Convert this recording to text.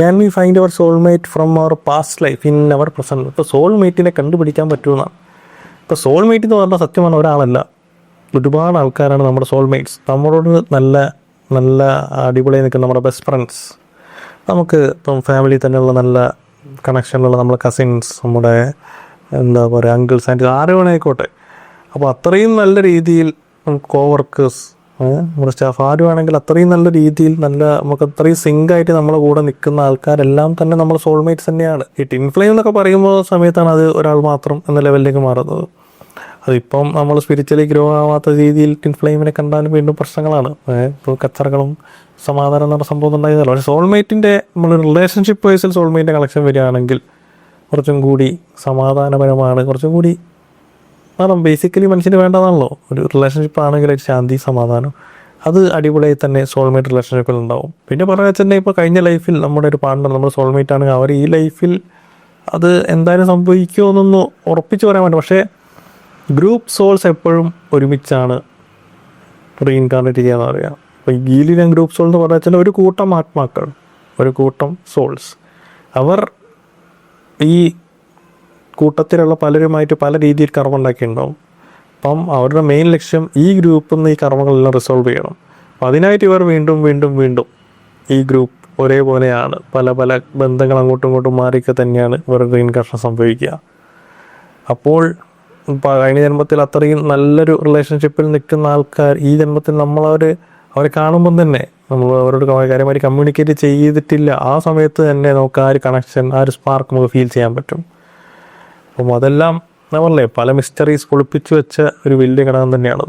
Can we find our soulmate from our past life in our present ഇപ്പോൾ സോൾമേറ്റിനെ കണ്ടുപിടിക്കാൻ പറ്റുമെന്നാണ് ഇപ്പോൾ സോൾമേറ്റ് എന്ന് പറഞ്ഞാൽ സത്യം പറഞ്ഞ ഒരാളല്ല. ഒരുപാട് ആൾക്കാരാണ് നമ്മുടെ സോൾമേറ്റ്സ് നമ്മളോട് നല്ല നല്ല അടിപൊളിയായി നിൽക്കുന്ന നമ്മുടെ ബെസ്റ്റ് ഫ്രണ്ട്സ് നമുക്ക് ഇപ്പം ഫാമിലി തന്നെയുള്ള നല്ല കണക്ഷനിലുള്ള നമ്മുടെ കസിൻസ് നമ്മുടെ എന്താ പറയുക അങ്കിൾസ് ആൻഡ് ആരോണായിക്കോട്ടെ അപ്പോൾ അത്രയും നല്ല രീതിയിൽ കോവർക്കേഴ്സ് നമ്മുടെ സ്റ്റാഫ് ആരുവാണെങ്കിൽ അത്രയും നല്ല രീതിയിൽ നല്ല നമുക്ക് അത്രയും സിങ്ക് ആയിട്ട് നമ്മുടെ കൂടെ നിൽക്കുന്ന ആൾക്കാരെല്ലാം തന്നെ നമ്മൾ സോൾമേറ്റ്സ് തന്നെയാണ്. ഈ ടിൻ ഫ്ലെയിം എന്നൊക്കെ പറയുമ്പോൾ സമയത്താണ് അത് ഒരാൾ മാത്രം എന്ന ലെവലിലേക്ക് മാറുന്നത്. അതിപ്പം നമ്മൾ സ്പിരിച്വലി ഗ്രോ ആവാത്ത രീതിയിൽ ടിൻ ഫ്ലെയിമിനെ കണ്ടാലും വീണ്ടും പ്രശ്നങ്ങളാണ്. ഇപ്പോൾ കച്ചറകളും സമാധാനം എന്ന് പറഞ്ഞ സംഭവം ഉണ്ടായതല്ല. പക്ഷേ സോൾമേറ്റിന്റെ നമ്മൾ റിലേഷൻഷിപ്പ് വൈസിൽ സോൾമേറ്റിന്റെ കളക്ഷൻ വരികയാണെങ്കിൽ കുറച്ചും കൂടി സമാധാനപരമാണ്. കുറച്ചും കൂടി കാരണം ബേസിക്കലി മനുഷ്യന് വേണ്ടതാണല്ലോ. ഒരു റിലേഷൻഷിപ്പ് ആണെങ്കിൽ ശാന്തി സമാധാനം. അത് അടിപൊളിയായി തന്നെ സോൾമേറ്റ് റിലേഷൻഷിപ്പിൽ ഉണ്ടാവും. പിന്നെ പറഞ്ഞാൽ തന്നെ ഇപ്പോൾ കഴിഞ്ഞ ലൈഫിൽ നമ്മുടെ ഒരു പാർട്ണർ നമ്മുടെ സോൾമേറ്റ് ആണെങ്കിൽ അവർ ഈ ലൈഫിൽ അത് എന്തായാലും സംഭവിക്കുമോ എന്നൊന്നും ഉറപ്പിച്ച് പറയാൻ പറ്റും. പക്ഷേ ഗ്രൂപ്പ് സോൾസ് എപ്പോഴും ഒരുമിച്ചാണ് റീഇൻകാർണേറ്റ് ചെയ്യാന്ന് പറയാം. അപ്പോൾ ഈ ഞാൻ ഗ്രൂപ്പ് സോൾ എന്ന് പറഞ്ഞാൽ ഒരു കൂട്ടം ആത്മാക്കൾ ഒരു കൂട്ടം സോൾസ് അവർ ഈ കൂട്ടത്തിലുള്ള പലരുമായിട്ട് പല രീതിയിൽ കർമ്മം ഉണ്ടാക്കിയിട്ടുണ്ടാവും അപ്പം അവരുടെ മെയിൻ ലക്ഷ്യം ഈ ഗ്രൂപ്പിൽ നിന്ന് ഈ കർമ്മങ്ങളെല്ലാം റിസോൾവ് ചെയ്യണം. അപ്പം അതിനായിട്ട് ഇവർ വീണ്ടും വീണ്ടും വീണ്ടും ഈ ഗ്രൂപ്പ് ഒരേപോലെയാണ്. പല പല ബന്ധങ്ങൾ അങ്ങോട്ടും ഇങ്ങോട്ടും മാറിയൊക്കെ തന്നെയാണ് ഇവരുടെ റീൻകർഷൻ സംഭവിക്കുക. അപ്പോൾ കഴിഞ്ഞ ജന്മത്തിൽ അത്രയും നല്ലൊരു റിലേഷൻഷിപ്പിൽ നിൽക്കുന്ന ആൾക്കാർ ഈ ജന്മത്തിൽ നമ്മളവർ അവരെ കാണുമ്പം തന്നെ നമ്മൾ അവരോട് കാര്യമായിട്ട് കമ്മ്യൂണിക്കേറ്റ് ചെയ്തിട്ടില്ല. ആ സമയത്ത് തന്നെ നമുക്ക് ആ ഒരു കണക്ഷൻ ആ ഒരു സ്പാർക്ക് നമുക്ക് ഫീൽ ചെയ്യാൻ പറ്റും. അപ്പം അതെല്ലാം പറഞ്ഞില്ലേ പല മിസ്റ്ററീസ് ഒളിപ്പിച്ചു വെച്ച ഒരു വലിയ ഘടകം തന്നെയാണത്.